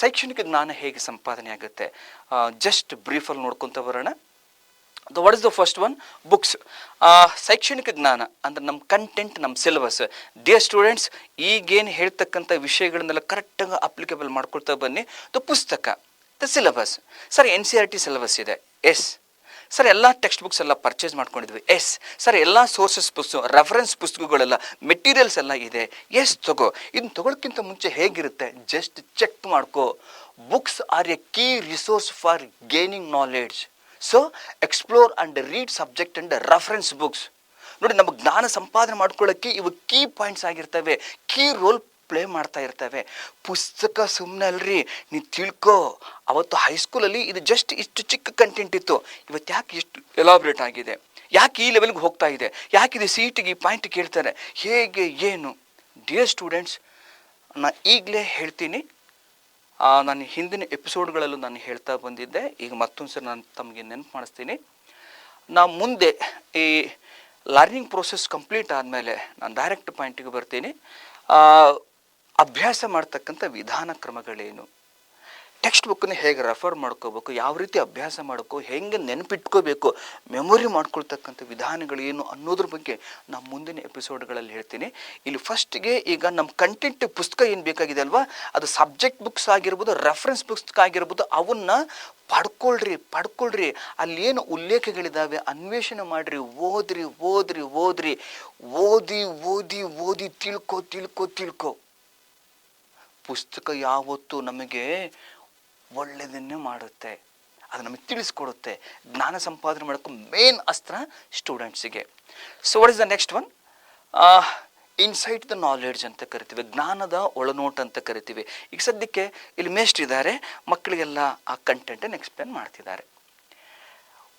ಶೈಕ್ಷಣಿಕ ಜ್ಞಾನ ಹೇಗೆ ಸಂಪಾದನೆ ಆಗುತ್ತೆ? ಜಸ್ಟ್ ಬ್ರೀಫಲ್ಲಿ ನೋಡ್ಕೊತ ಬರೋಣ. The what is the first one books ಶೈಕ್ಷಣಿಕ ಜ್ಞಾನ, ಅಂದ್ರೆ ನಮ್ಮ ಕಂಟೆಂಟ್ ನಮ್ಮ ಸಿಲೆಬಸ್ ಡಿಯರ್ ಸ್ಟೂಡೆಂಟ್ಸ್ ಈಗೇನು ಹೇಳ್ತಕ್ಕಂಥ ವಿಷಯಗಳನ್ನೆಲ್ಲ ಕರೆಕ್ಟಾಗಿ ಅಪ್ಲಿಕೇಬಲ್ ಮಾಡ್ಕೊಳ್ತಾ ಬನ್ನಿ. ದ ಪುಸ್ತಕ the syllabus sir N C R T syllabus ಇದೆ. ಎಸ್ ಸರ್, ಎಲ್ಲ ಟೆಕ್ಸ್ಟ್ ಬುಕ್ಸ್ ಎಲ್ಲ ಪರ್ಚೇಸ್ ಮಾಡ್ಕೊಂಡಿದ್ವಿ. ಎಸ್ ಸರ್, ಎಲ್ಲ ಸೋರ್ಸಸ್ ಪುಸ್ತಕ ರೆಫರೆನ್ಸ್ ಪುಸ್ತಕಗಳೆಲ್ಲ ಮೆಟೀರಿಯಲ್ಸ್ ಎಲ್ಲ ಇದೆ. ಎಸ್ ತಗೋ. ಇದನ್ನ ತಗೊಳಕ್ಕಿಂತ ಮುಂಚೆ ಹೇಗಿರುತ್ತೆ? ಜಸ್ಟ್ ಚೆಕ್ ಮಾಡ್ಕೋ. Books are a key resource for gaining knowledge so explore and read subject and reference books ನೋಡಿ, ನಮ್ಮ ಜ್ಞಾನ ಸಂಪಾದನೆ ಮಾಡ್ಕೊಳ್ಳೋಕ್ಕೆ ಇವು ಕೀ ಪಾಯಿಂಟ್ಸ್ ಆಗಿರ್ತವೆ. ಕೀ ರೋಲ್ ಪ್ಲೇ ಮಾಡ್ತಾ ಇರ್ತವೆ. ಪುಸ್ತಕ ಸುಮ್ಮನೆ ಅಲ್ರಿ ನೀನು ತಿಳ್ಕೊ. ಅವತ್ತು ಹೈಸ್ಕೂಲಲ್ಲಿ ಇದು ಜಸ್ಟ್ ಇಷ್ಟು ಚಿಕ್ಕ ಕಂಟೆಂಟ್ ಇತ್ತು. ಇವತ್ತು ಯಾಕೆ ಇಷ್ಟು ಎಲಾಬ್ರೇಟ್ ಆಗಿದೆ? ಯಾಕೆ ಈ ಲೆವೆಲ್ಗೆ ಹೋಗ್ತಾ ಇದೆ? ಯಾಕೆ ಇದು ಸೀಟಿಗೆ ಈ ಪಾಯಿಂಟ್ ಕೇಳ್ತಾರೆ? ಹೇಗೆ, ಏನು? ಡಿಯರ್ ಸ್ಟೂಡೆಂಟ್ಸ್ ನಾನು ಈಗಲೇ ಹೇಳ್ತೀನಿ. ನಾನು ಹಿಂದಿನ ಎಪಿಸೋಡ್ಗಳಲ್ಲೂ ನಾನು ಹೇಳ್ತಾ ಬಂದಿದ್ದೆ. ಈಗ ಮತ್ತೊಂದು ಸರಿ ನಾನು ತಮಗೆ ನೆನಪು ಮಾಡಿಸ್ತೀನಿ. ನಾ ಮುಂದೆ ಈ ಲರ್ನಿಂಗ್ ಪ್ರೋಸೆಸ್ ಕಂಪ್ಲೀಟ್ ಆದಮೇಲೆ ನಾನು ಡೈರೆಕ್ಟ್ ಪಾಯಿಂಟಿಗೆ ಬರ್ತೀನಿ. ಅಭ್ಯಾಸ ಮಾಡ್ತಕ್ಕಂಥ ವಿಧಾನ ಕ್ರಮಗಳೇನು? ಟೆಕ್ಸ್ಟ್ ಬುಕ್ಕನ್ನು ಹೇಗೆ ರೆಫರ್ ಮಾಡ್ಕೋಬೇಕು? ಯಾವ ರೀತಿ ಅಭ್ಯಾಸ ಮಾಡಬೇಕು ಹೆಂಗೆ ನೆನಪಿಟ್ಕೋಬೇಕು? ಮೆಮೊರಿ ಮಾಡ್ಕೊಳ್ತಕ್ಕಂಥ ಏನು ಅನ್ನೋದ್ರ ಬಗ್ಗೆ ನಾನು ಮುಂದಿನ ಎಪಿಸೋಡ್ಗಳಲ್ಲಿ ಹೇಳ್ತೀನಿ. ಇಲ್ಲಿ ಫಸ್ಟ್ಗೆ ಈಗ ನಮ್ಮ ಕಂಟೆಂಟ್ ಪುಸ್ತಕ ಏನು ಬೇಕಾಗಿದೆ ಅಲ್ವಾ? ಅದು ಸಬ್ಜೆಕ್ಟ್ ಬುಕ್ಸ್ ಆಗಿರ್ಬೋದು ರೆಫರೆನ್ಸ್ ಪುಸ್ತಕ ಆಗಿರ್ಬೋದು, ಅವನ್ನ ಪಡ್ಕೊಳ್ರಿ ಪಡ್ಕೊಳ್ರಿ. ಅಲ್ಲೇನು ಉಲ್ಲೇಖಗಳಿದ್ದಾವೆ ಅನ್ವೇಷಣೆ ಮಾಡ್ರಿ, ಓದ್ರಿ ಓದ್ರಿ ಓದ್ರಿ. ಓದಿ ಓದಿ ಓದಿ, ತಿಳ್ಕೊ ತಿಳ್ಕೊ ತಿಳ್ಕೊ. ಪುಸ್ತಕ ಯಾವತ್ತೂ ನಮಗೆ ಒಳ್ಳೆಯದನ್ನೇ ಮಾಡುತ್ತೆ. ಅದು ನಮಗೆ ತಿಳಿಸ್ಕೊಡುತ್ತೆ. ಜ್ಞಾನ ಸಂಪಾದನೆ ಮಾಡೋಕ್ಕೂ ಮೇನ್ ಅಸ್ತ್ರ ಸ್ಟೂಡೆಂಟ್ಸಿಗೆ so what is the next one insight the knowledge ಅಂತ ಕರಿತೀವಿ. ಜ್ಞಾನದ ಒಳನೋಟ ಅಂತ ಕರಿತೀವಿ. ಈಗ ಸದ್ಯಕ್ಕೆ ಇಲ್ಲಿ ಮೇಸ್ಟ್ ಇದ್ದಾರೆ. ಮಕ್ಕಳಿಗೆಲ್ಲ ಆ ಕಂಟೆಂಟನ್ನು ಎಕ್ಸ್ಪ್ಲೇನ್ ಮಾಡ್ತಿದ್ದಾರೆ.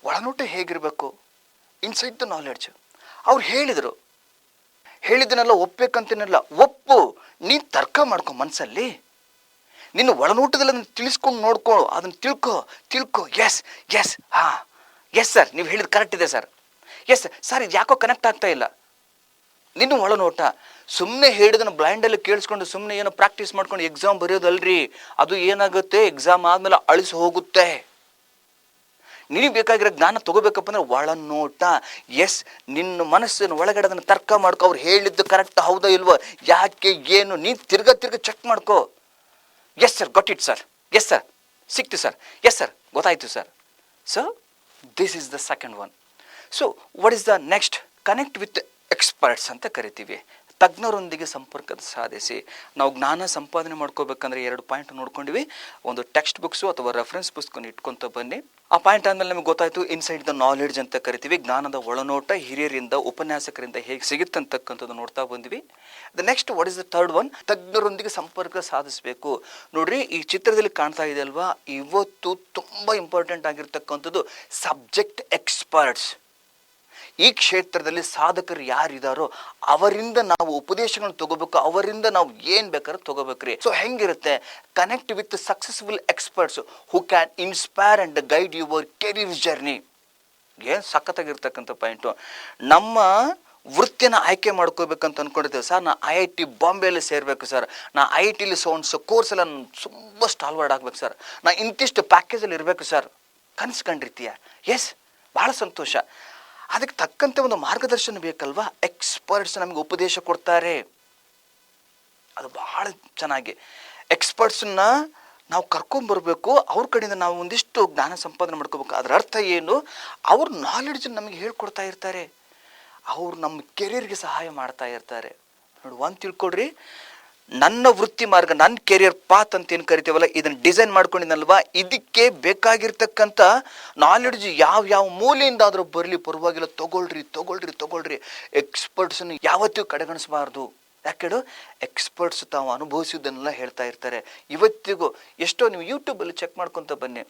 ಒಳನೋಟ ಹೇಗಿರಬೇಕು? ಇನ್ಸೈಟ್ ದ ನಾಲೆಡ್ಜ್ ಅವ್ರು ಹೇಳಿದರು. ಹೇಳಿದ್ದನ್ನೆಲ್ಲ ಒಪ್ಪಬೇಕಂತೇನಿಲ್ಲ ಒಪ್ಪು ನೀನು ತರ್ಕ ಮಾಡ್ಕೊ ಮನಸ್ಸಲ್ಲಿ ನಿನ್ನ ಒಳನೋಟದಲ್ಲಿ ಅದನ್ನು ತಿಳಿಸ್ಕೊಂಡು ನೋಡ್ಕೊ ಅದನ್ನು ತಿಳ್ಕೊ ತಿಳ್ಕೊ. ಎಸ್ ಎಸ್ ಹಾಂ. ಎಸ್ ಸರ್ ನೀವು ಹೇಳಿದ ಕರೆಕ್ಟ್ ಇದೆ ಸರ್ ಎಸ್ ಸರ್ ಇದು ಯಾಕೋ ಕನೆಕ್ಟ್ ಆಗ್ತಾ ಇಲ್ಲ. ನಿನ್ನ ಒಳನೋಟ. ಸುಮ್ಮನೆ ಹೇಳಿದನ್ನು ಬ್ಲೈಂಡಲ್ಲಿ ಕೇಳಿಸ್ಕೊಂಡು ಸುಮ್ಮನೆ ಏನೋ ಪ್ರಾಕ್ಟೀಸ್ ಮಾಡ್ಕೊಂಡು ಎಕ್ಸಾಮ್ ಬರೆಯೋದಲ್ರಿ. ಅದು ಏನಾಗುತ್ತೆ? ಎಕ್ಸಾಮ್ ಆದಮೇಲೆ ಅಳಿಸಿ ಹೋಗುತ್ತೆ. ನಿನಗೆ ಬೇಕಾಗಿರೋ ಜ್ಞಾನ ತಗೋಬೇಕಪ್ಪ ಅಂದ್ರೆ ಒಳನೋಟ ಎಸ್, ನಿನ್ನ ಮನಸ್ಸಿನ ಒಳಗಡೆ ಅದನ್ನು ತರ್ಕ ಮಾಡ್ಕೊ. ಅವ್ರು ಹೇಳಿದ್ದು ಕರೆಕ್ಟ್ ಹೌದಾ ಇಲ್ವೋ, ಯಾಕೆ, ಏನು, ನೀನು ತಿರ್ಗ ತಿರ್ಗ ಚೆಕ್ ಮಾಡ್ಕೋ. Yes sir got it sir yes sir ಸಿಕ್ತು ಸರ್ ಎಸ್ ಸರ್ ಗೊತ್ತಾಯ್ತು sir so this is the second one so what is the next connect with experts ಅಂತ ಕರಿತೀವಿ. ತಜ್ಞರೊಂದಿಗೆ ಸಂಪರ್ಕ ಸಾಧಿಸಿ ನಾವು ಜ್ಞಾನ ಸಂಪಾದನೆ ಮಾಡ್ಕೋಬೇಕಂದ್ರೆ ಎರಡು ಪಾಯಿಂಟ್ ನೋಡ್ಕೊಂಡಿವಿ. ಒಂದು ಟೆಕ್ಸ್ಟ್ ಬುಕ್ಸು ಅಥವಾ ರೆಫರೆನ್ಸ್ ಪುಸ್ತಕನ ಇಟ್ಕೊಂತ ಬನ್ನಿ. ಆ ಪಾಯಿಂಟ್ ಆದಮೇಲೆ ನಮಗೆ ಗೊತ್ತಾಯ್ತು ಇನ್ಸೈಡ್ ದ ನಾಲೆಡ್ಜ್ ಅಂತ ಕರಿತೀವಿ. ಜ್ಞಾನದ ಒಳನೋಟ ಹಿರಿಯರಿಂದ, ಉಪನ್ಯಾಸಕರಿಂದ ಹೇಗೆ ಸಿಗುತ್ತೆ ಅಂತಕ್ಕಂಥದ್ದು ನೋಡ್ತಾ ಬಂದ್ವಿ. The next what is the third one ತಜ್ಞರೊಂದಿಗೆ ಸಂಪರ್ಕ ಸಾಧಿಸಬೇಕು. ನೋಡ್ರಿ, ಈ ಚಿತ್ರದಲ್ಲಿ ಕಾಣ್ತಾ ಇದೆ ಅಲ್ವಾ? ಇವತ್ತು ತುಂಬ ಇಂಪಾರ್ಟೆಂಟ್ ಆಗಿರ್ತಕ್ಕಂಥದ್ದು ಸಬ್ಜೆಕ್ಟ್ ಎಕ್ಸ್ಪರ್ಟ್ಸ್ ಈ ಕ್ಷೇತ್ರದಲ್ಲಿ ಸಾಧಕರು ಯಾರಿದಾರೋ ಅವರಿಂದ ನಾವು ಉಪದೇಶಗಳನ್ನು ತಗೋಬೇಕು, ಅವರಿಂದ ನಾವು ಏನು ಬೇಕಾದ್ರೂ ತಗೋಬೇಕ್ರಿ. ಸೊ ಹೆಂಗಿರುತ್ತೆ? Connect with successful experts who can inspire and guide your career journey ಏನು ಸಖತ್ತಾಗಿರ್ತಕ್ಕಂಥ ಪಾಯಿಂಟು ನಮ್ಮ ವೃತ್ತಿನ ಆಯ್ಕೆ ಮಾಡ್ಕೋಬೇಕಂತ ಅನ್ಕೊಂಡಿದ್ದೇವೆ ಸರ್. ನಾ ಐ ಐ ಟಿ ಬಾಂಬೆಯಲ್ಲಿ ಸೇರಬೇಕು ಸರ್. ನಾ ಐ ಐ ಟಿಲಿ ಸೌಂಡ್ಸ್ ಕೋರ್ಸ್ ಎಲ್ಲ ತುಂಬ ಸ್ಟಾಲ್ವರ್ಡ್ ಆಗ್ಬೇಕು ಸರ್. ನಾ ಇಂತಿಷ್ಟು ಪ್ಯಾಕೇಜಲ್ಲಿ ಇರಬೇಕು ಸರ್. ಕನ್ಸ್ಕೊಂಡಿರ್ತೀಯ? ಎಸ್ ಭಾಳ ಸಂತೋಷ. ಅದಕ್ಕೆ ತಕ್ಕಂತೆ ಒಂದು ಮಾರ್ಗದರ್ಶನ ಬೇಕಲ್ವಾ? ಎಕ್ಸ್ಪರ್ಟ್ಸ್ ನಮಗೆ ಉಪದೇಶ ಕೊಡ್ತಾರೆ. ಅದು ಬಹಳ ಚೆನ್ನಾಗಿ. ಎಕ್ಸ್ಪರ್ಟ್ಸನ್ನ ನಾವು ಕರ್ಕೊಂಡ್ಬರ್ಬೇಕು ಅವ್ರ ಕಡೆಯಿಂದ ನಾವು ಒಂದಿಷ್ಟು ಜ್ಞಾನ ಸಂಪಾದನೆ ಮಾಡ್ಕೋಬೇಕು. ಅದರ ಅರ್ಥ ಏನು? ಅವ್ರ ನಾಲೆಡ್ಜ್ ನಮಗೆ ಹೇಳ್ಕೊಡ್ತಾ ಇರ್ತಾರೆ. ಅವ್ರು ನಮ್ಮ ಕೆರಿಯರ್ಗೆ ಸಹಾಯ ಮಾಡ್ತಾ ಇರ್ತಾರೆ. ನೋಡಿ, ಒಂದು ತಿಳ್ಕೊಡ್ರಿ ನನ್ನ ವೃತ್ತಿ ಮಾರ್ಗ, ನನ್ನ ಕೆರಿಯರ್ ಪಾತ್ ಅಂತ ಏನು ಕರಿತೀವಲ್ಲ, ಇದನ್ನು ಡಿಸೈನ್ ಮಾಡ್ಕೊಂಡಿದ್ದಲ್ವಾ ಇದಕ್ಕೆ ಬೇಕಾಗಿರ್ತಕ್ಕಂಥ ನಾಲೆಡ್ಜ್ ಯಾವ ಯಾವ ಮೂಲೆಯಿಂದಾದರೂ ಬರಲಿ, ಪರವಾಗಿಲ್ಲ, ತಗೊಳ್ರಿ ತಗೊಳ್ರಿ ತಗೊಳ್ರಿ. ಎಕ್ಸ್ಪರ್ಟ್ಸನ್ನು ಯಾವತ್ತೂ ಕಡೆಗಣಿಸಬಾರ್ದು. ಯಾಕೆಡು ಎಕ್ಸ್ಪರ್ಟ್ಸ್ ತಾವು ಅನುಭವಿಸಿದ್ದನ್ನೆಲ್ಲ ಹೇಳ್ತಾ ಇರ್ತಾರೆ. ಇವತ್ತಿಗೂ ಎಷ್ಟೋ ನೀವು ಯೂಟ್ಯೂಬಲ್ಲಿ ಚೆಕ್ ಮಾಡ್ಕೊತ ಬನ್ನಿ.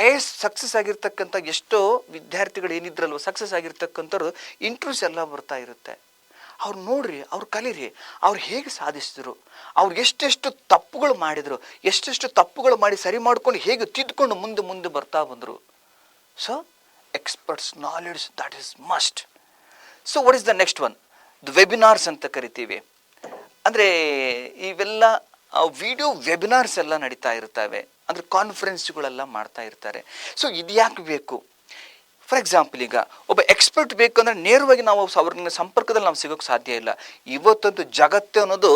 ಐ ಎ ಎಸ್ ಸಕ್ಸಸ್ ಆಗಿರ್ತಕ್ಕಂಥ ಎಷ್ಟೋ ವಿದ್ಯಾರ್ಥಿಗಳು ಏನಿದ್ರಲ್ವ ಸಕ್ಸಸ್ ಆಗಿರ್ತಕ್ಕಂಥವ್ರು ಇಂಟ್ರೂಸ್ ಎಲ್ಲ ಬರ್ತಾ ಇರುತ್ತೆ. ಅವ್ರು ನೋಡ್ರಿ, ಅವ್ರು ಕಲೀರಿ, ಅವ್ರು ಹೇಗೆ ಸಾಧಿಸಿದ್ರು, ಅವ್ರು ಎಷ್ಟೆಷ್ಟು ತಪ್ಪುಗಳು ಮಾಡಿದರು, ಎಷ್ಟೆಷ್ಟು ತಪ್ಪುಗಳು ಮಾಡಿ ಸರಿ ಮಾಡ್ಕೊಂಡು ಹೇಗೆ ತಿದ್ದುಕೊಂಡು ಮುಂದೆ ಮುಂದೆ ಬರ್ತಾ ಬಂದರು. So experts knowledge that is must so what is the next one the webinars ಅಂತ ಕರಿತೀವಿ. ಅಂದರೆ ಇವೆಲ್ಲ ವಿಡಿಯೋ ವೆಬಿನಾರ್ಸ್ ಎಲ್ಲ ನಡೀತಾ ಇರ್ತವೆ. ಅಂದರೆ ಕಾನ್ಫರೆನ್ಸ್ಗಳೆಲ್ಲ ಮಾಡ್ತಾ ಇರ್ತಾರೆ. ಸೊ ಇದು ಯಾಕೆ ಬೇಕು? ಫಾರ್ ಎಕ್ಸಾಂಪಲ್ ಈಗ, ಒಬ್ಬ ಎಕ್ಸ್ಪರ್ಟ್ ಬೇಕು ಅಂದರೆ ನೇರವಾಗಿ ನಾವು ಅವ್ರ ಅವ್ರನ್ನ ಸಂಪರ್ಕದಲ್ಲಿ ನಾವು ಸಿಗೋಕ್ಕೆ ಸಾಧ್ಯ ಇಲ್ಲ. ಇವತ್ತೊಂದು ಜಗತ್ತು ಅನ್ನೋದು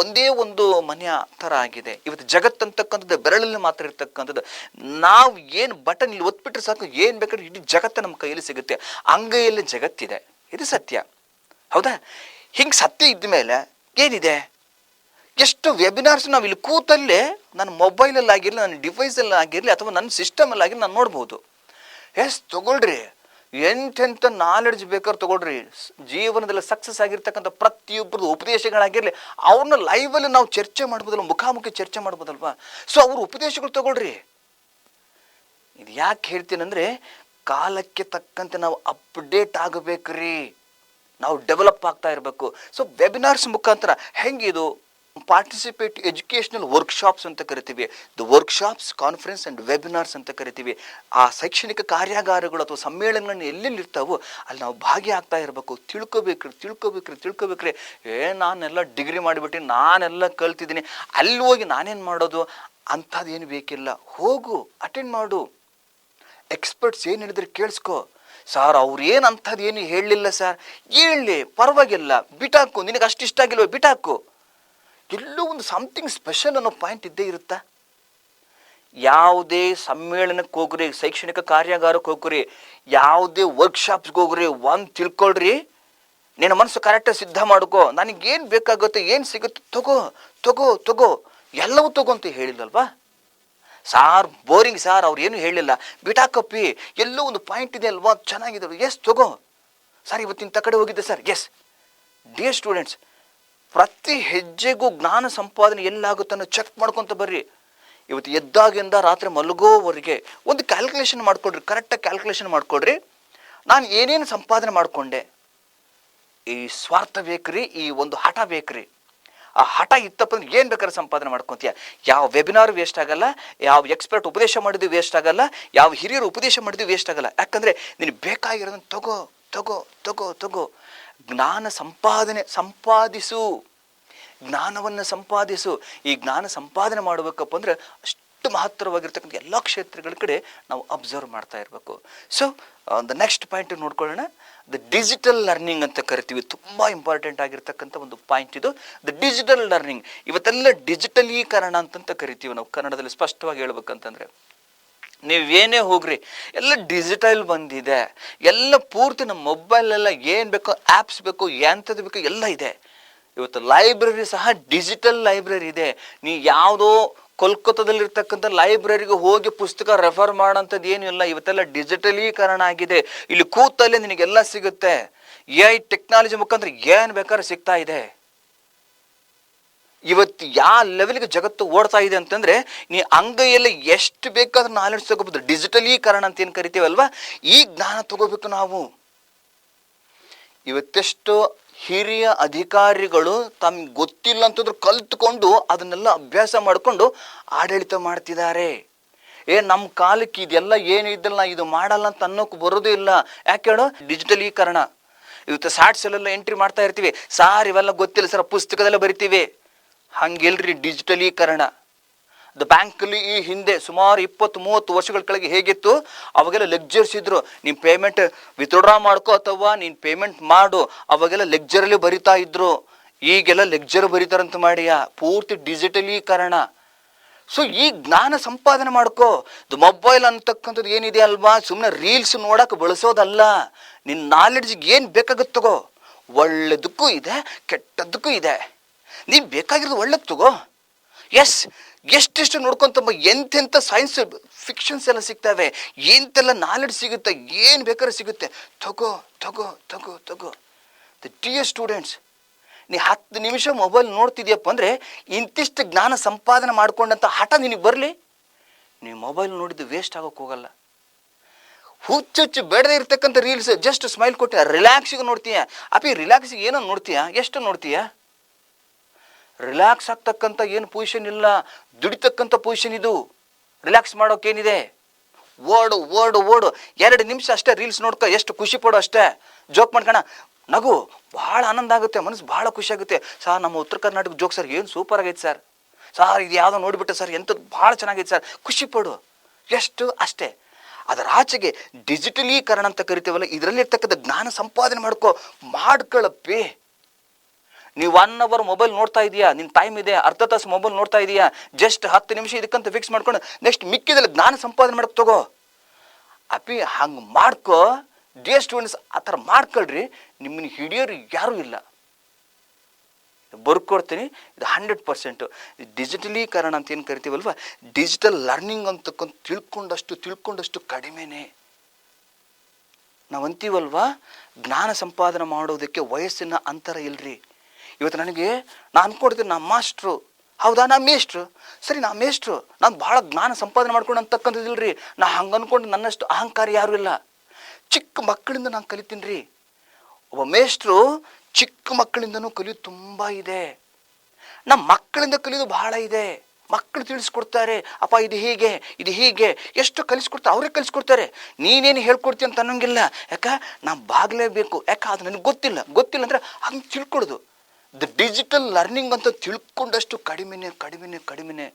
ಒಂದೇ ಒಂದು ಮನೆಯ ಥರ ಆಗಿದೆ. ಇವತ್ತು ಜಗತ್ತು ಅಂತಕ್ಕಂಥದ್ದು ಬೆರಳಲ್ಲಿ ಮಾತ್ರ ಇರ್ತಕ್ಕಂಥದ್ದು. ನಾವು ಏನು ಬಟನ್ ಇಲ್ಲಿ ಒತ್ಬಿಟ್ರೆ ಸಾಕು, ಏನು ಬೇಕಾದ್ರೆ ಇಡೀ ಜಗತ್ತು ನಮ್ಮ ಕೈಯಲ್ಲಿ ಸಿಗುತ್ತೆ. ಅಂಗೈಯಲ್ಲಿ ಜಗತ್ತಿದೆ. ಇದು ಸತ್ಯ. ಹೌದಾ? ಹಿಂಗೆ ಸತ್ಯ ಇದ್ದ ಮೇಲೆ ಏನಿದೆ? ಎಷ್ಟು ವೆಬಿನಾರ್ಸ್ ನಾವು ಇಲ್ಲಿ ಕೂತಲ್ಲೇ, ನನ್ನ ಮೊಬೈಲಲ್ಲಾಗಿರಲಿ ನನ್ನ ಡಿವೈಸಲ್ಲಾಗಿರಲಿ ಅಥವಾ ನನ್ನ ಸಿಸ್ಟಮಲ್ಲಾಗಿರಲಿ ನಾನು ನೋಡ್ಬೋದು. ಎಸ್, ತಗೊಳ್ರಿ. ಎಂಥೆಂಥ ನಾಲೆಡ್ಜ್ ಬೇಕಾದ್ರೆ ತಗೊಳ್ರಿ. ಜೀವನದಲ್ಲಿ ಸಕ್ಸಸ್ ಆಗಿರ್ತಕ್ಕಂಥ ಪ್ರತಿಯೊಬ್ಬರದ್ದು ಉಪದೇಶಗಳಾಗಿರಲಿ, ಅವ್ರನ್ನ ಲೈವಲ್ಲಿ ನಾವು ಚರ್ಚೆ ಮಾಡ್ಬೋದಲ್ಲ ಮುಖಾಮುಖಿ ಚರ್ಚೆ ಮಾಡ್ಬೋದಲ್ವಾ? ಸೊ ಅವ್ರ ಉಪದೇಶಗಳು ತಗೊಳ್ರಿ. ಇದು ಯಾಕೆ ಹೇಳ್ತೀನಂದ್ರೆ, ಕಾಲಕ್ಕೆ ತಕ್ಕಂತೆ ನಾವು ಅಪ್ಡೇಟ್ ಆಗಬೇಕ್ರಿ. ನಾವು ಡೆವಲಪ್ ಆಗ್ತಾ ಇರಬೇಕು. ಸೊ ವೆಬಿನಾರ್ಸ್ ಮುಖಾಂತರ ಹೆಂಗಿದು? ಪಾರ್ಟಿಸಿಪೇಟ್ ಎಜುಕೇಷನಲ್ ವರ್ಕ್ಶಾಪ್ಸ್ ಅಂತ ಕರಿತೀವಿ. The workshops conference and webinars ಅಂತ ಕರಿತೀವಿ. ಆ ಶೈಕ್ಷಣಿಕ ಕಾರ್ಯಾಗಾರಗಳು ಅಥವಾ ಸಮ್ಮೇಳನಗಳನ್ನ ಎಲ್ಲೆಲ್ಲಿ ಇರ್ತಾವೋ ಅಲ್ಲಿ ನಾವು ಭಾಗಿಯಾಗ್ತಾ ಇರಬೇಕು. ತಿಳ್ಕೊಬೇಕ್ರಿ ತಿಳ್ಕೊಬೇಕ್ರಿ ತಿಳ್ಕೊಬೇಕ್ರಿ. ಏ, ನಾನೆಲ್ಲ ಡಿಗ್ರಿ ಮಾಡಿಬಿಟ್ಟು ನಾನೆಲ್ಲ ಕಲ್ತಿದ್ದೀನಿ. ಅಲ್ಲಿ ಹೋಗಿ ನಾನೇನು ಮಾಡೋದು? ಅಂಥದ್ದೇನು ಬೇಕಿಲ್ಲ. ಹೋಗು ಅಟೆಂಡ್ ಮಾಡು. ಎಕ್ಸ್ಪರ್ಟ್ಸ್ ಏನು ಹೇಳಿದ್ರೆ ಕೇಳಿಸ್ಕೊ. ಸರ್ ಅವ್ರೇನು ಏನು ಅಂಥದ್ದು ಏನು ಹೇಳಲಿಲ್ಲ ಸರ್. ಹೇಳಿ, ಪರವಾಗಿಲ್ಲ. ಬಿಟಾಕು, ನಿನಗೆ ಅಷ್ಟು ಇಷ್ಟ ಆಗಿಲ್ವ, ಬಿಟಾಕು. ಎಲ್ಲೋ ಒಂದು ಸಮಥಿಂಗ್ ಸ್ಪೆಷಲ್ ಅನ್ನೋ ಪಾಯಿಂಟ್ ಇದ್ದೇ ಇರುತ್ತಾ? ಯಾವುದೇ ಸಮ್ಮೇಳನಕ್ಕೆ ಹೋಗ್ರಿ, ಶೈಕ್ಷಣಿಕ ಕಾರ್ಯಾಗಾರಕ್ಕೆ ಹೋಗ್ರಿ, ಯಾವುದೇ ವರ್ಕ್ಶಾಪ್ಸ್ಗೆ ಹೋಗ್ರಿ, ಒಂದು ತಿಳ್ಕೊಳ್ರಿ, ನಿನ್ನ ಮನಸ್ಸು ಕರೆಕ್ಟಾಗಿ ಸಿದ್ಧ ಮಾಡ್ಕೋ. ನನಗೇನು ಬೇಕಾಗುತ್ತೆ, ಏನು ಸಿಗುತ್ತೆ, ತಗೋ ತಗೋ ತಗೋ. ಎಲ್ಲವೂ ತಗೋ ಅಂತ ಹೇಳಿಲ್ಲಲ್ವಾ ಸಾರ್, ಬೋರಿಂಗ್ ಸಾರ್ ಅವ್ರು ಏನು ಹೇಳಿಲ್ಲ. ಬಿಟಾಕಪ್ಪಿ ಎಲ್ಲೋ ಒಂದು ಪಾಯಿಂಟ್ ಇದೆ ಅಲ್ವಾ? ಚೆನ್ನಾಗಿದೆ. ಎಸ್, ತಗೋ. ಸರ್, ಇವತ್ತಿನ ತಕಡೆ ಹೋಗಿದ್ದೆ, ಸರ್. ಎಸ್. ಡಿಯರ್ ಸ್ಟೂಡೆಂಟ್ಸ್ ಪ್ರತಿ ಹೆಜ್ಜೆಗೂ ಜ್ಞಾನ ಸಂಪಾದನೆ ಎಲ್ಲಾಗುತ್ತೆ ಅನ್ನೋ ಚೆಕ್ ಮಾಡ್ಕೊತ ಬರ್ರಿ. ಇವತ್ತು ಎದ್ದಾಗಿಂದ ರಾತ್ರಿ ಮಲಗೋವರೆಗೆ ಒಂದು ಕ್ಯಾಲ್ಕುಲೇಷನ್ ಮಾಡ್ಕೊಡ್ರಿ ಕರೆಕ್ಟಾಗಿ ಕ್ಯಾಲ್ಕುಲೇಷನ್ ಮಾಡ್ಕೊಡ್ರಿ. ನಾನು ಏನೇನು ಸಂಪಾದನೆ ಮಾಡಿಕೊಂಡೆ? ಈ ಸ್ವಾರ್ಥ ಬೇಕ್ರಿ, ಈ ಒಂದು ಹಠ ಬೇಕ್ರಿ. ಆ ಹಠ ಇತ್ತಪ್ಪ ಅಂದ್ರೆ ಏನು ಬೇಕಾದ್ರೆ ಸಂಪಾದನೆ ಮಾಡ್ಕೊತೀಯ. ಯಾವ ವೆಬಿನಾರ್ ವೇಸ್ಟ್ ಆಗಲ್ಲ, ಯಾವ ಎಕ್ಸ್ಪರ್ಟ್ ಉಪದೇಶ ಮಾಡಿದ್ದು ವೇಸ್ಟ್ ಆಗಲ್ಲ, ಯಾವ ಹಿರಿಯರು ಉಪದೇಶ ಮಾಡಿದ್ದು ವೇಸ್ಟ್ ಆಗಲ್ಲ. ಯಾಕಂದರೆ ನಿನಗೆ ಬೇಕಾಗಿರೋದನ್ನು ತಗೋ ತಗೋ ತಗೋ ತಗೋ. ಜ್ಞಾನ ಸಂಪಾದನೆ, ಸಂಪಾದಿಸು. ಜ್ಞಾನವನ್ನು ಸಂಪಾದಿಸು. ಈ ಜ್ಞಾನ ಸಂಪಾದನೆ ಮಾಡಬೇಕಪ್ಪ ಅಂದ್ರೆ ಅಷ್ಟು ಮಹತ್ತರವಾಗಿರ್ತಕ್ಕಂಥ ಎಲ್ಲ ಕ್ಷೇತ್ರಗಳ ಕಡೆ ನಾವು ಅಬ್ಸರ್ವ್ ಮಾಡ್ತಾ ಇರಬೇಕು. ಸೊ ದ ನೆಕ್ಸ್ಟ್ ಪಾಯಿಂಟ್ ನೋಡ್ಕೊಳ್ಳೋಣ. ದ ಡಿಜಿಟಲ್ ಲರ್ನಿಂಗ್ ಅಂತ ಕರಿತೀವಿ. ತುಂಬ ಇಂಪಾರ್ಟೆಂಟ್ ಆಗಿರ್ತಕ್ಕಂಥ ಒಂದು ಪಾಯಿಂಟ್ ಇದು. ದ ಡಿಜಿಟಲ್ ಲರ್ನಿಂಗ್ ಇವತ್ತೆಲ್ಲ ಡಿಜಿಟಲೀಕರಣ ಅಂತಂತ ಕರಿತೀವಿ ನಾವು. ಕನ್ನಡದಲ್ಲಿ ಸ್ಪಷ್ಟವಾಗಿ ಹೇಳ್ಬೇಕಂತಂದ್ರೆ. ನೀವೇನೇ ಹೋಗ್ರಿ, ಎಲ್ಲ ಡಿಜಿಟಲ್ ಬಂದಿದೆ. ಎಲ್ಲ ಪೂರ್ತಿ ನಮ್ಮ ಮೊಬೈಲೆಲ್ಲ ಏನು ಬೇಕೋ ಆ್ಯಪ್ಸ್ ಬೇಕು ಎಂಥದ್ದು ಬೇಕೋ ಎಲ್ಲ ಇದೆ. ಇವತ್ತು ಲೈಬ್ರರಿ ಸಹ ಡಿಜಿಟಲ್ ಲೈಬ್ರರಿ ಇದೆ. ನೀ ಯಾವುದೋ ಕೋಲ್ಕತ್ತಾದಲ್ಲಿರ್ತಕ್ಕಂಥ ಲೈಬ್ರರಿಗೆ ಹೋಗಿ ಪುಸ್ತಕ ರೆಫರ್ ಮಾಡೋಂಥದ್ದು ಏನೂ ಇಲ್ಲ. ಇವತ್ತೆಲ್ಲ ಡಿಜಿಟಲೀಕರಣ ಆಗಿದೆ. ಇಲ್ಲಿ ಕೂತಲ್ಲೇ ನಿನಗೆಲ್ಲ ಸಿಗುತ್ತೆ. ಎ ಐ ಟೆಕ್ನಾಲಜಿ ಮುಖಾಂತರ ಏನು ಬೇಕಾದ್ರೆ ಸಿಗ್ತಾ ಇದೆ. ಇವತ್ತು ಯಾವ ಲೆವೆಲ್ಗೆ ಜಗತ್ತು ಓಡ್ತಾ ಇದೆ ಅಂತಂದ್ರೆ, ನೀ ಅಂಗೈಯಲ್ಲಿ ಎಷ್ಟು ಬೇಕಾದ್ರೂ ನಾಲೆಡ್ಜ್ ತಗೋಬಹುದು. ಡಿಜಿಟಲೀಕರಣ ಅಂತ ಏನು ಕರಿತೀವಲ್ವಾ? ಈ ಜ್ಞಾನ ತಗೋಬೇಕು ನಾವು. ಇವತ್ತೆಷ್ಟು ಹಿರಿಯ ಅಧಿಕಾರಿಗಳು ತಮ್ಗೆ ಗೊತ್ತಿಲ್ಲ ಅಂತಂದ್ರೆ ಕಲ್ತ್ಕೊಂಡು ಅದನ್ನೆಲ್ಲ ಅಭ್ಯಾಸ ಮಾಡಿಕೊಂಡು ಆಡಳಿತ ಮಾಡ್ತಿದ್ದಾರೆ. ಏ ನಮ್ಮ ಕಾಲಕ್ಕೆ ಇದೆಲ್ಲ ಏನು ಇದ್ದಲ್ಲ, ಇದು ಮಾಡಲ್ಲ ಅಂತ ಅನ್ನೋಕೆ ಬರೋದೇ ಇಲ್ಲ. ಯಾಕೆ ಹೇಳೋ? ಡಿಜಿಟಲೀಕರಣ ಇವತ್ತು ಸಾಟ್ಸ್ ಎಂಟ್ರಿ ಮಾಡ್ತಾ ಇರ್ತೀವಿ. ಸಾರ್ ಇವೆಲ್ಲ ಗೊತ್ತಿಲ್ಲ ಸರ್, ಪುಸ್ತಕದಲ್ಲೇ ಬರಿತೀವಿ. ಹಂಗಿಲ್ರಿ ಡಿಜಿಟಲೀಕರಣ. ದ ಬ್ಯಾಂಕಲ್ಲಿ ಈ ಹಿಂದೆ ಸುಮಾರು ಇಪ್ಪತ್ತು ಮೂವತ್ತು ವರ್ಷಗಳ ಕೆಳಗೆ ಹೇಗಿತ್ತು? ಅವಾಗೆಲ್ಲ ಲೆಕ್ಚರ್ಸ್ ಇದ್ರು. ನೀನು ಪೇಮೆಂಟ್ ವಿತ್ಡ್ರಾ ಮಾಡ್ಕೋ ಅಥವಾ ನೀನು ಪೇಮೆಂಟ್ ಮಾಡು. ಅವಾಗೆಲ್ಲ ಲೆಕ್ಚರಲ್ಲಿ ಬರಿತಾ ಇದ್ರು. ಈಗೆಲ್ಲ ಲೆಕ್ಚರ್ ಬರೀತಾರಂತ ಮಾಡಿಯಾ. ಪೂರ್ತಿ ಡಿಜಿಟಲೀಕರಣ. ಸೊ ಈ ಜ್ಞಾನ ಸಂಪಾದನೆ ಮಾಡ್ಕೋ. ದ ಮೊಬೈಲ್ ಅಂತಕ್ಕಂಥದ್ದು ಏನಿದೆ ಅಲ್ವಾ? ಸುಮ್ಮನೆ ರೀಲ್ಸ್ ನೋಡಕ್ಕೆ ಬಳಸೋದಲ್ಲ. ನಿನ್ನ ನಾಲೆಡ್ಜ್ಗೆ ಏನು ಬೇಕಾಗುತ್ತಗೋ ತಗೋ. ಒಳ್ಳೆದಕ್ಕೂ ಇದೆ, ಕೆಟ್ಟದ್ದಕ್ಕೂ ಇದೆ. ನೀನು ಬೇಕಾಗಿರೋದು ಒಳ್ಳೇದು ತಗೋ. ಎಸ್ ಎಷ್ಟೆಷ್ಟು ನೋಡ್ಕೊಂತಮ್ಮ ಎಂತೆಂಥ ಸೈನ್ಸ್ ಫಿಕ್ಷನ್ಸ್ ಎಲ್ಲ ಸಿಗ್ತವೆ. ಎಂತೆಲ್ಲ ನಾಲೆಡ್ಜ್ ಸಿಗುತ್ತೆ, ಏನು ಬೇಕಾದ್ರೆ ಸಿಗುತ್ತೆ. ತಗೋ ತಗೋ ತಗೋ ತಗೋ. ದ ಡಿಯರ್ ಸ್ಟೂಡೆಂಟ್ಸ್ ನೀ ಹತ್ತು ನಿಮಿಷ ಮೊಬೈಲ್ ನೋಡ್ತಿದ್ಯಪ್ಪ ಅಂದರೆ ಇಂತಿಷ್ಟು ಜ್ಞಾನ ಸಂಪಾದನೆ ಮಾಡ್ಕೊಂಡಂಥ ಹಠ ನಿನಗೆ ಬರಲಿ. ನೀವು ಮೊಬೈಲ್ ನೋಡಿದ್ದು ವೇಸ್ಟ್ ಆಗೋಕೆ ಹೋಗಲ್ಲ. ಹುಚ್ಚುಚ್ಚು ಬೇಡದೇ ಇರ್ತಕ್ಕಂಥ ರೀಲ್ಸ್ ಜಸ್ಟ್ ಸ್ಮೈಲ್ ಕೊಟ್ಟೆ ರಿಲ್ಯಾಕ್ಸಿಗೆ ನೋಡ್ತೀಯ. ಅಪ್ಪಿ ರಿಲ್ಯಾಕ್ಸಿಗೆ ಏನೋ ನೋಡ್ತೀಯಾ? ಎಷ್ಟು ನೋಡ್ತೀಯ? ರಿಲ್ಯಾಕ್ಸ್ ಆಗ್ತಕ್ಕಂಥ ಏನು ಪೊಸಿಷನ್ ಇಲ್ಲ. ದುಡಿತಕ್ಕಂಥ ಪೊಸಿಷನ್ ಇದು. ರಿಲ್ಯಾಕ್ಸ್ ಮಾಡೋಕೇನಿದೆ ಓಡು ಓಡು ಓಡು. ಎರಡು ನಿಮಿಷ ಅಷ್ಟೇ ರೀಲ್ಸ್ ನೋಡ್ಕೊ, ಎಷ್ಟು ಖುಷಿ ಪಡೋ ಅಷ್ಟೇ. ಜೋಕ್ ಮಾಡ್ಕಣ. ನಗು, ಭಾಳ ಆನಂದ ಆಗುತ್ತೆ, ಮನಸ್ಸು ಭಾಳ ಖುಷಿ ಆಗುತ್ತೆ. ಸರ್, ನಮ್ಮ ಉತ್ತರ ಕರ್ನಾಟಕ ಜೋಕ್ ಸರ್ ಏನು ಸೂಪರ್ ಆಗೈತೆ ಸರ್ ಸರ್ ಇದು ಯಾವುದೋ ನೋಡಿಬಿಟ್ಟೆ ಸರ್ ಎಂಥದ್ದು ಭಾಳ ಚೆನ್ನಾಗೈತೆ ಸರ್ ಖುಷಿ ಪಡು. ಎಷ್ಟು? ಅಷ್ಟೇ. ಅದರ ಆಚೆಗೆ ಡಿಜಿಟಲೀಕರಣ ಅಂತ ಕರಿತೀವಲ್ಲ, ಇದರಲ್ಲಿರ್ತಕ್ಕಂಥ ಜ್ಞಾನ ಸಂಪಾದನೆ ಮಾಡ್ಕೋ ಮಾಡ್ಕೊಳ್ಳಪ್ಪೇ ನೀವು ಒನ್ ಅವರ್ ಮೊಬೈಲ್ ನೋಡ್ತಾ ಇದೀಯಾ? ನಿನ್ನ ಟೈಮ್ ಇದೆ, ಅರ್ಧ ತಾಸು ಮೊಬೈಲ್ ನೋಡ್ತಾ ಇದೀಯಾ? ಜಸ್ಟ್ ಹತ್ತು ನಿಮಿಷ ಇದಕ್ಕಂತ ಫಿಕ್ಸ್ ಮಾಡ್ಕೊಂಡು ನೆಕ್ಸ್ಟ್ ಮಿಕ್ಕಿದಲ್ಲಿ ಜ್ಞಾನ ಸಂಪಾದನೆ ಮಾಡಕ್ಕೆ ತಗೋ. ಅಪಿ ಹಂಗೆ ಮಾಡ್ಕೋ. ಡಿ ಸ್ಟೂಡೆಂಟ್ಸ್ ಆ ಥರ ಮಾಡ್ಕೊಳ್ರಿ. ನಿಮ್ಮನ್ನ ಹಿಡಿಯೋರು ಯಾರೂ ಇಲ್ಲ. ಬರ್ಕೊಡ್ತೀನಿ. ಇದು ಹಂಡ್ರೆಡ್ ಪರ್ಸೆಂಟು ಡಿಜಿಟಲೀಕರಣ ಅಂತ ಏನು ಕರಿತೀವಲ್ವ? ಡಿಜಿಟಲ್ ಲರ್ನಿಂಗ್ ಅಂತಕ್ಕಂಥ ತಿಳ್ಕೊಂಡಷ್ಟು ತಿಳ್ಕೊಂಡಷ್ಟು ಕಡಿಮೆನೆ. ನಾವು ಅಂತೀವಲ್ವ? ಜ್ಞಾನ ಸಂಪಾದನೆ ಮಾಡೋದಕ್ಕೆ ವಯಸ್ಸಿನ ಅಂತರ ಇಲ್ರಿ. ಇವತ್ತು ನನಗೆ ನಾನು ಅನ್ಕೊಡ್ತೀನಿ ನಮ್ಮ ಮಾಸ್ಟ್ರು ಹೌದಾ ನಾ ಮೇಷ್ಟ್ರು? ಸರಿ ನಾ ಮೇಷ್ಟ್ರು, ನಾನು ಭಾಳ ಜ್ಞಾನ ಸಂಪಾದನೆ ಮಾಡ್ಕೊಂಡು ಅಂತಕ್ಕಂಥದ್ದಿಲ್ರಿ. ನಾ ಹಂಗೆ ಅಂದ್ಕೊಂಡು ನನ್ನಷ್ಟು ಅಹಂಕಾರ ಯಾರೂ ಇಲ್ಲ. ಚಿಕ್ಕ ಮಕ್ಕಳಿಂದ ನಾನು ಕಲಿತೀನಿ ರೀ ಒಬ್ಬ ಮೇಷ್ಟ್ರು ಚಿಕ್ಕ ಮಕ್ಕಳಿಂದನೂ ಕಲಿಯೋದು ತುಂಬ ಇದೆ. ನಮ್ಮ ಮಕ್ಕಳಿಂದ ಕಲಿಯೋದು ಬಹಳ ಇದೆ. ಮಕ್ಕಳು ತಿಳಿಸ್ಕೊಡ್ತಾರೆ, ಅಪ್ಪ, ಇದು ಹೀಗೆ ಇದು ಹೀಗೆ, ಎಷ್ಟು ಕಲಿಸ್ಕೊಡ್ತಾರೆ ಅವರೇ ಕಲಿಸ್ಕೊಡ್ತಾರೆ. ನೀನೇನು ಹೇಳ್ಕೊಡ್ತೀಯ ಅಂತ ಅನ್ನೋಂಗಿಲ್ಲ. ಯಾಕೆ? ನಾನು ಬಾಗ್ಲೇಬೇಕು. ಯಾಕೆ? ಅದು ನನಗೆ ಗೊತ್ತಿಲ್ಲ. ಗೊತ್ತಿಲ್ಲ ಅಂದರೆ ಹಂಗೆ ತಿಳ್ಕೊಡೋದು. ದ ಡಿಜಿಟಲ್ ಲರ್ನಿಂಗ್ ಅಂತ ತಿಳ್ಕೊಂಡಷ್ಟು ಕಡಿಮೆನೆ ಕಡಿಮೆನೆ ಕಡಿಮೆನೆ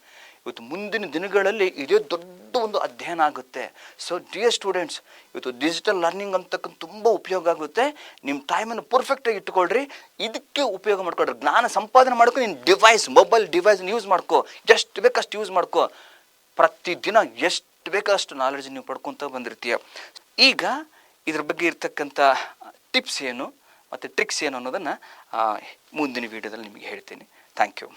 ಇವತ್ತು ಮುಂದಿನ ದಿನಗಳಲ್ಲಿ ಇದೇ ದೊಡ್ಡ ಒಂದು ಅಧ್ಯಯನ ಆಗುತ್ತೆ. ಸೊ ಡಿಯರ್ ಸ್ಟೂಡೆಂಟ್ಸ್ ಇವತ್ತು ಡಿಜಿಟಲ್ ಲರ್ನಿಂಗ್ ಅಂತಕ್ಕಂಥ ತುಂಬ ಉಪಯೋಗ ಆಗುತ್ತೆ. ನಿಮ್ಮ ಟೈಮನ್ನು ಪರ್ಫೆಕ್ಟಾಗಿ ಇಟ್ಕೊಳ್ರಿ ಇದಕ್ಕೆ ಉಪಯೋಗ ಮಾಡ್ಕೊಳ್ರಿ. ಜ್ಞಾನ ಸಂಪಾದನೆ ಮಾಡ್ಕೊ ನಿನ್ನ ಡಿವೈಸ್ ಮೊಬೈಲ್ ಡಿವೈಸ್ನ ಯೂಸ್ ಮಾಡ್ಕೋ. ಎಷ್ಟು ಬೇಕಷ್ಟು ಯೂಸ್ ಮಾಡ್ಕೋ. ಪ್ರತಿದಿನ ಎಷ್ಟು ಬೇಕಷ್ಟು ನಾಲೆಡ್ಜ್ ನೀವು ಪಡ್ಕೊತ ಬಂದಿರ್ತೀಯ. ಈಗ ಇದ್ರ ಬಗ್ಗೆ ಇರ್ತಕ್ಕಂಥ ಟಿಪ್ಸ್ ಏನು? ಮತ್ತು ಟ್ರಿಕ್ಸ್ ಏನು ಅನ್ನೋದನ್ನು ಮುಂದಿನ ವೀಡಿಯೋದಲ್ಲಿ ನಿಮಗೆ ಹೇಳ್ತೀನಿ. Thank you